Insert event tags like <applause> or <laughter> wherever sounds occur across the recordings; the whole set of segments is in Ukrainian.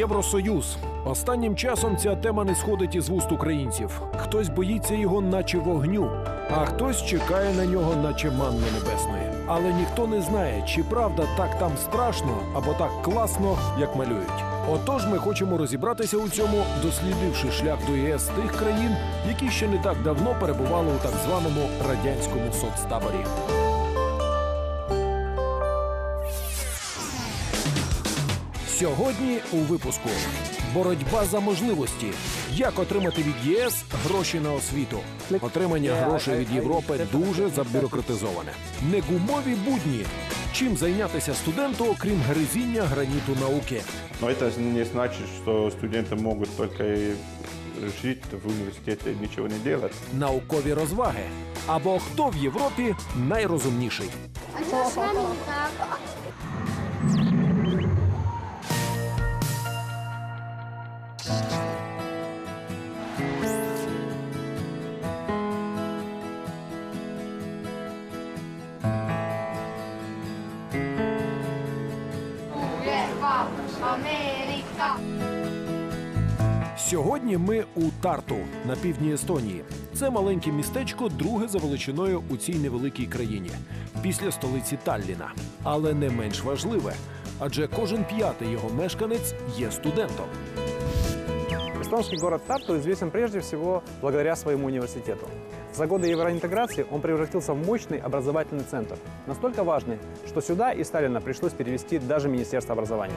Євросоюз. Останнім часом ця тема не сходить із вуст українців. Хтось боїться його, наче вогню, а хтось чекає на нього, наче манни небесної. Але ніхто не знає, чи правда так там страшно або так класно, як малюють. Отож, ми хочемо розібратися у цьому, дослідивши шлях до ЄС тих країн, які ще не так давно перебували у так званому радянському соцтаборі. Сьогодні у випуску боротьба за можливості. Як отримати від ЄС гроші на освіту? Отримання грошей від Європи дуже забюрократизоване. Негумові будні. Чим зайнятися студенту, окрім гризіння граніту науки? Но это не значит, что студенты могут только и жить в университете и ничего не делать. Наукові розваги. Або хто в Європі найрозумніший? А что с вами не так? Сьогодні ми у Тарту на півдні Естонії. Це маленьке містечко, друге за величиною у цій невеликій країні, після столиці Талліна. Але не менш важливе, адже кожен п'ятий його мешканець є студентом. Эстонский город Тарту известен прежде всего благодаря своему университету. За годы евроинтеграции он превратился в мощный образовательный центр. Настолько важный, что сюда из Сталина пришлось перевести даже Министерство образования.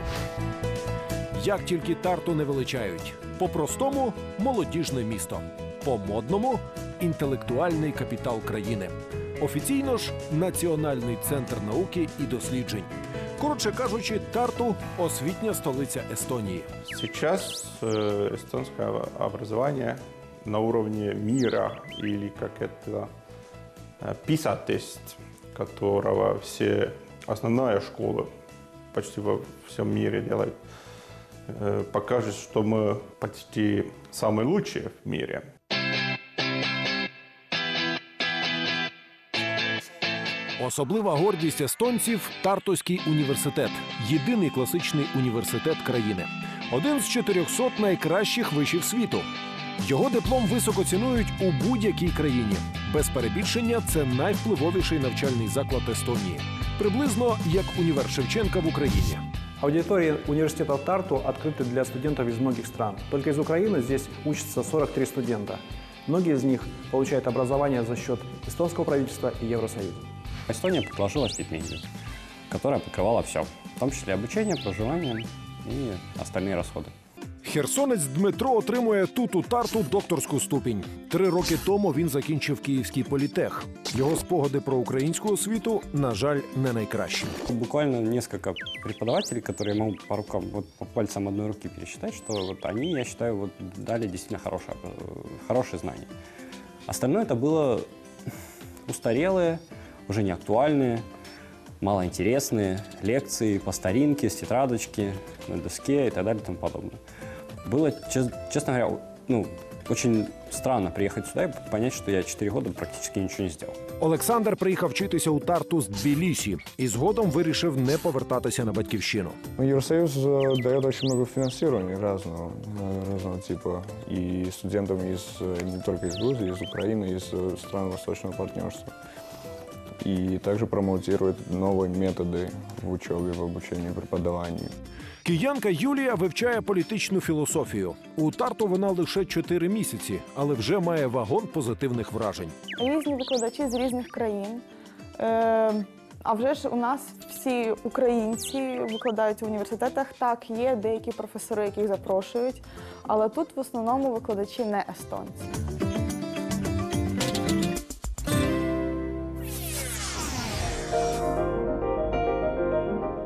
Як тільки Тарту не величають. По-простому молодіжне місто. По-модному інтелектуальний капітал країни. Офіційно ж Національний центр науки і досліджень. Коротше кажучи, Тарту освітня столиця Естонії. Сейчас э, эстонское образование на уровне мира, или как это э, PISA-тест, которого все, основная школа почти во всем мире делает, э, покажет, что мы почти самые лучшие в мире. Особлива гордість естонців Тартуський університет єдиний класичний університет країни. Один з 400 найкращих вишів світу. Його диплом високо цінують у будь-якій країні. Без перебільшення це найвпливовіший навчальний заклад Естонії, приблизно як універ Шевченка в Україні. Аудитории университета Тарту открыты для студентов из многих стран. Только из Украины здесь учатся 43 студента. Многие из них получают образование за счет эстонского правительства и Евросоюза. Эстония предложила стипендию, которая покрывала все, в том числе обучение, проживание и остальные расходы. Херсонець Дмитро отримує тут у Тарту докторську ступінь. Три роки тому він закінчив Київський політех. Його спогади про українську освіту, на жаль, не найкращі. Буквально несколько преподавателей, которые я могу по рукам, вот по пальцам одной руки пересчитать, что вот они, я считаю, вот дали действительно хорошее, э, хорошие знания. Остальное это было устарелые, уже не актуальные, малоинтересные лекции по старинке, с тетрадочки, на доске и так далее и тому подобное. Было, чес- честно говоря, ну, очень странно приехать сюда и понять, что я 4 года практически ничего не сделал. Олександр приїхав вчитися у Тарту з Тбілісі і згодом вирішив не повертатися на батьківщину. Ну, Евросоюз э, дает очень много финансирования разного, э, разного типа. И студентам из, э, не только из Грузии, из Украины, из э, стран Восточного партнерства. И также промоутирует новые методы в учебе, в обучении, в преподавании. Киянка Юлія вивчає політичну філософію. У Тарту вона лише 4 місяці, але вже має вагон позитивних вражень. різні викладачі з різних країн. Е, а вже ж у нас всі українці викладають в університетах. Так, є деякі професори, яких запрошують, але тут в основному викладачі не естонці.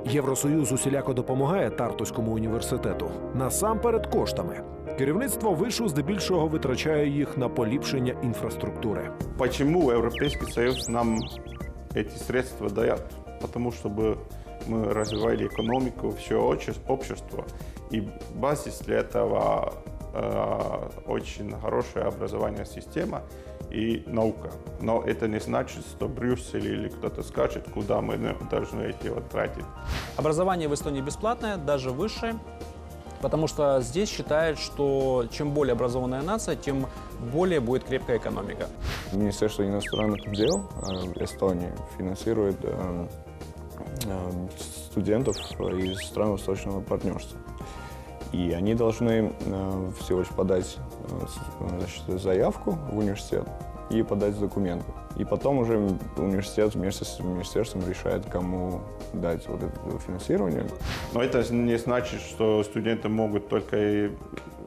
Євросоюз усіляко допомагає Тартуському університету насамперед коштами. Керівництво вишу здебільшого витрачає їх на поліпшення інфраструктури. Почему Европейский Союз нам эти средства дает? Потому чтобы мы развивали экономику, все обще- общество. И базис для этого э, очень хорошая образование система И наука. Но это не значит, что Брюссель или кто-то скажет, куда мы должны эти вот тратить. Образование в Эстонии бесплатное, даже высшее. Потому что здесь считают, что чем более образованная нация, тем более будет крепкая экономика. Министерство иностранных дел э, Эстонии финансирует э, э, студентов из стран Восточного партнерства. И они должны э, всего лишь подать э, с- значит, заявку в университет и подать документы. И потом уже университет вместе с министерством решает, кому дать вот это финансирование. Но это не значит, что студенты могут только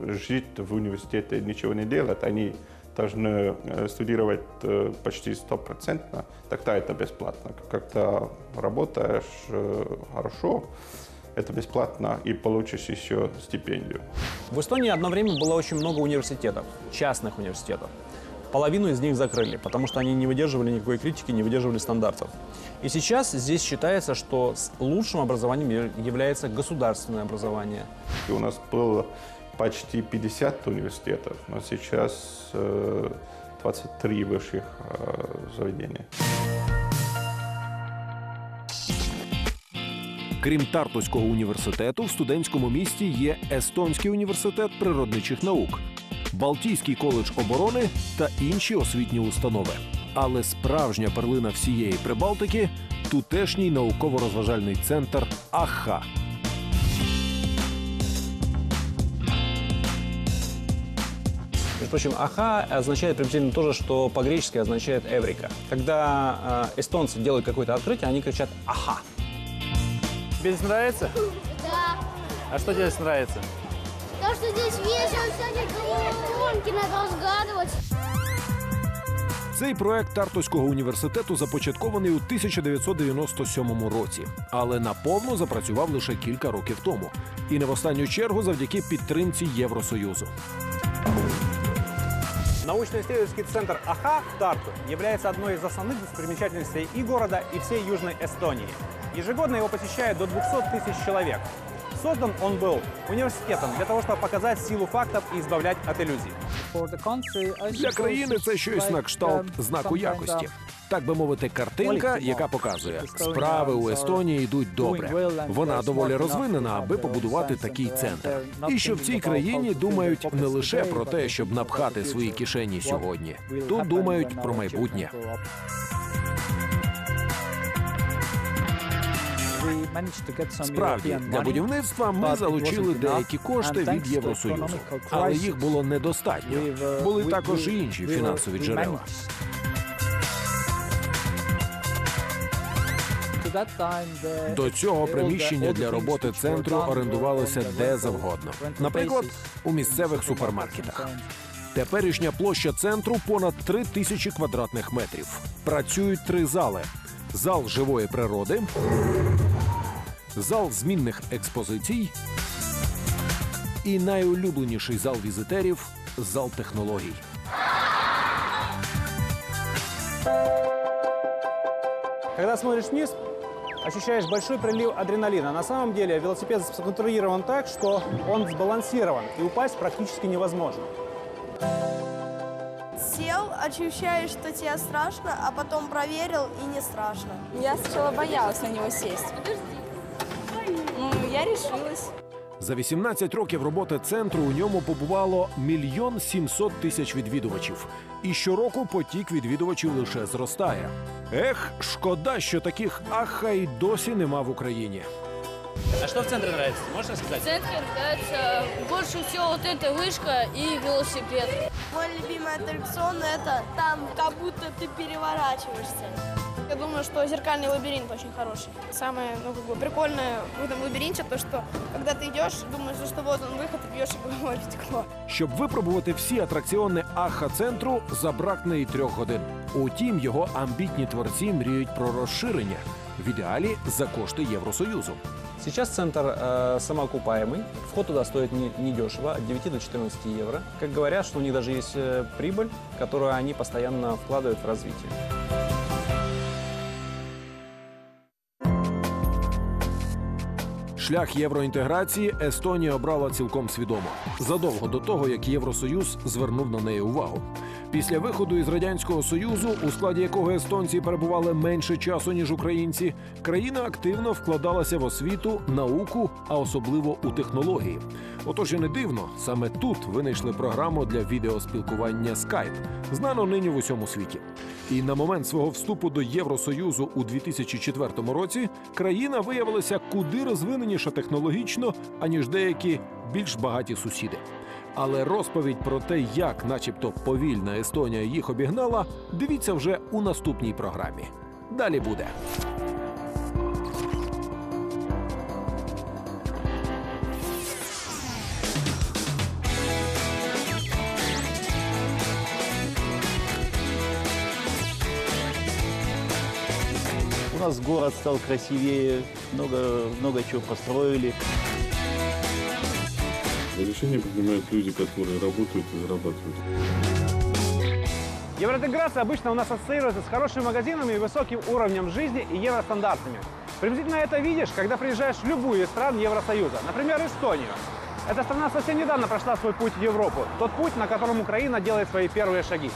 жить в университете и ничего не делать. Они должны э, студировать э, почти стопроцентно, тогда это бесплатно. Когда работаешь э, хорошо, это бесплатно и получишь еще стипендию. В Эстонии одно время было очень много университетов, частных университетов. Половину из них закрыли, потому что они не выдерживали никакой критики, не выдерживали стандартов. И сейчас здесь считается, что лучшим образованием является государственное образование. И у нас было почти 50 университетов, но сейчас э, 23 высших э, заведения. Крім Тартуського університету, в студентському місті є Естонський університет природничих наук, Балтійський коледж оборони та інші освітні установи. Але справжня перлина всієї Прибалтики тутешній науково-розважальний центр АХА. Между прочим, аха означает приблизительно то же, что по-гречески означает эврика. Когда э, эстонцы делают какое-то открытие, они кричат аха. Тебе здесь нравится? Да. А что тебе здесь нравится? То, что здесь весело, всякие головоломки надо разгадывать. Цей проект Тартуського університету започаткований у 1997 році, але наповну запрацював лише кілька років тому. І не в останню чергу завдяки підтримці Євросоюзу. Научно-исследовательский центр АХА в Тарту является одной из основных достопримечательностей и города, и всей Южной Эстонии. Ежегодно его посещает до 200 тысяч человек. Создан он был университетом для того, чтобы показать силу фактов и избавлять от иллюзий. Для країни це щось на кшталт знаку якості. Так би мовити, картинка, яка показує, справи у Естонії йдуть добре. Вона доволі розвинена, аби побудувати такий центр. І що в цій країні думають не лише про те, щоб напхати свої кишені сьогодні. Тут думають про майбутнє. Справді, для будівництва ми залучили деякі кошти від Євросоюзу, але їх було недостатньо. Були також і інші фінансові джерела. До цього приміщення для роботи центру орендувалося де завгодно. Наприклад, у місцевих супермаркетах. Теперішня площа центру понад три тисячі квадратних метрів. Працюють три зали: зал живої природи, зал змінних експозицій і найулюбленіший зал візитерів зал технологій. Когда смотришь вниз, ощущаешь большой прилив адреналина. На самом деле велосипед сконструирован так, что он сбалансирован, и упасть практически невозможно. Сел, ощущаешь, что тебе страшно, а потом проверил и не страшно. Я сначала боялась на него сесть. Ну, я решилась. За 18 років роботи центру у ньому побувало мільйон сімсот тисяч відвідувачів. І щороку потік відвідувачів лише зростає. Ех, шкода, що таких аха й досі нема в Україні. А что в центре нравится? Можешь сказать? В центре нравится больше всего вот эта вышка и велосипед. Мой любимый аттракцион это там, как будто ты переворачиваешься. Я думаю, что зеркальный лабиринт очень хороший. Самое ну, как бы прикольное в этом лабиринте то, что когда ты идешь, думаешь, что вот он выход, и бьешь и головой в <laughs> стекло. Щоб випробувати всі атракціони аха центру, забракне і трьох годин. Утім, його амбітні творці мріють про розширення в ідеалі за кошти Євросоюзу. Сейчас центр э, самоокупаемый. Вход туда стоит не, недешево, от 9 до 14 евро. Как говорят, что у них даже есть э, прибыль, которую они постоянно вкладывают в развитие. Шлях євроінтеграції Естонія обрала цілком свідомо задовго до того, як Євросоюз звернув на неї увагу. Після виходу із радянського союзу, у складі якого естонці перебували менше часу ніж українці, країна активно вкладалася в освіту, науку, а особливо у технології. Отож і не дивно, саме тут винайшли програму для відеоспілкування Skype, знану нині в усьому світі. І на момент свого вступу до Євросоюзу у 2004 році країна виявилася куди розвиненіша технологічно, аніж деякі більш багаті сусіди. Але розповідь про те, як, начебто, повільна Естонія їх обігнала, дивіться вже у наступній програмі. Далі буде. У нас город стал красивее, много, много чего построили. Решения принимают люди, которые работают и зарабатывают. Евроинтеграция обычно у нас ассоциируется с хорошими магазинами и высоким уровнем жизни и евростандартами. Приблизительно это видишь, когда приезжаешь в любую из стран Евросоюза, например, Эстонию. Эта страна совсем недавно прошла свой путь в Европу, тот путь, на котором Украина делает свои первые шаги.